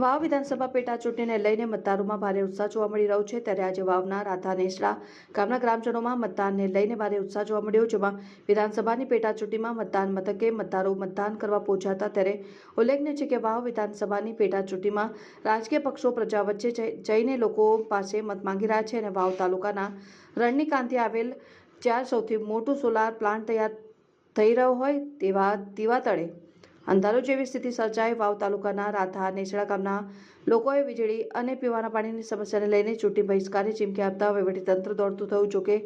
વાવ વિધાનસભા પેટા ચૂંટણીને લઈને મતદારોમાં ભારે ઉત્સાહ જોવા મળી રહ્યો છે. ત્યારે આજે વાવના રાધા નેસડા ગામના ગ્રામજનોમાં મતદાનને લઈને ભારે ઉત્સાહ જોવા મળ્યો, જેમાં વિધાનસભાની પેટા ચૂંટણીમાં મતદાન મથકે મતદારો મતદાન કરવા પહોંચ્યા હતા. ત્યારે ઉલ્લેખનીય છે કે વાવ વિધાનસભાની પેટા ચૂંટણીમાં રાજકીય પક્ષો પ્રજા વચ્ચે જઈને લોકો પાસે મત માંગી રહ્યા છે અને વાવ તાલુકાના રણનીકાંતે આવેલ ચાર સૌથી મોટું સોલાર પ્લાન્ટ તૈયાર થઈ રહ્યો હોય તેવા દીવા તળે અંધારો જેવી સ્થિતિ સર્જાઈ. વાવ તાલુકાના રાધા નેસડા ગામના લોકોએ વીજળી અને પીવાના પાણીની સમસ્યાને લઈને ચૂંટણી બહિષ્કારની ચીમકી આપતા વહીવટીતંત્ર દોડતું થયું જોકે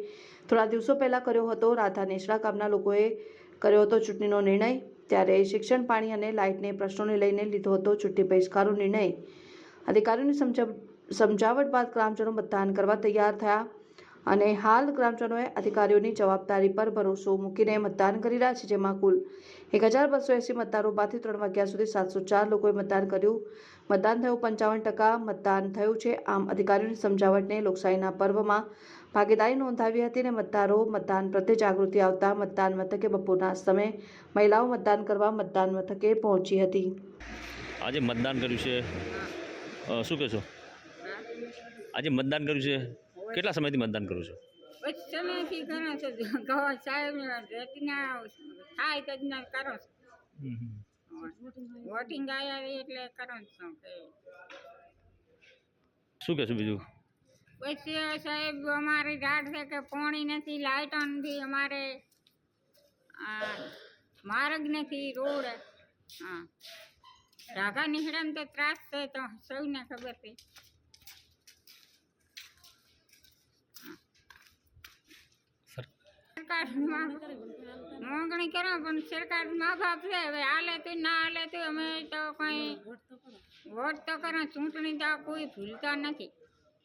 થોડા દિવસો પહેલા કર્યો હતો. રાધા નેસડા ગામના લોકોએ કર્યો હતો ચૂંટણીનો નિર્ણય. ત્યારે શિક્ષણ, પાણી અને લાઇટને પ્રશ્નોને લઈને લીધો હતો ચૂંટણી બહિષ્કારનો નિર્ણય. અધિકારીઓની સમજ સમજાવટ બાદ ગ્રામજનો મતદાન કરવા તૈયાર થયા. અને હાલ ગ્રામજનોએ અધિકારીઓની જવાબદારી પર ભરોસો મૂકીને મતદાન કરી રહ્યા છે, જેમાં કુલ એક હજાર બસો એસી મતદારો બાદથી ત્રણ વાગ્યા સુધી સાતસો ચાર લોકોએ મતદાન કર્યું. મતદાન થયું પંચાવન ટકા, મતદાન થયું છે. આમ અધિકારીઓની સમજાવટને લોકશાહીના પર્વમાં ભાગીદારી નોંધાવી હતી અને મતદારો મતદાન પ્રત્યે જાગૃતિ આવતા મતદાન મથકે બપોરના સમયે મહિલાઓ મતદાન કરવા મતદાન મથકે પહોંચી હતી. આજે મતદાન કર્યું છે. શું કહેશો? આજે મતદાન કર્યું છે? કેટલા સમયથી મતદાન કરું છું? બસ સમયથી કરો છો. ગવા સાહેબ રેતીના થાય તજના કરો વોટિંગ આવ્યા એટલે કરો છો. કે શું કહેશો બીજું? પછી સાહેબ અમારી રાત છે કે પોણી નથી લાઇટો નથી અમારે. આ, માર્ગ નથી રોડ. હા. રાગા નીકળામ તો ત્રાસ છે તો સૌને ખબર છે. સરકારમાં માંગણી કરો પણ સરકાર મા બાપ છે હવે હાલે તો ના હાલે તો અમે તો કંઈ વોટ તો કરો ચૂંટણી તો કોઈ ભૂલતા નથી.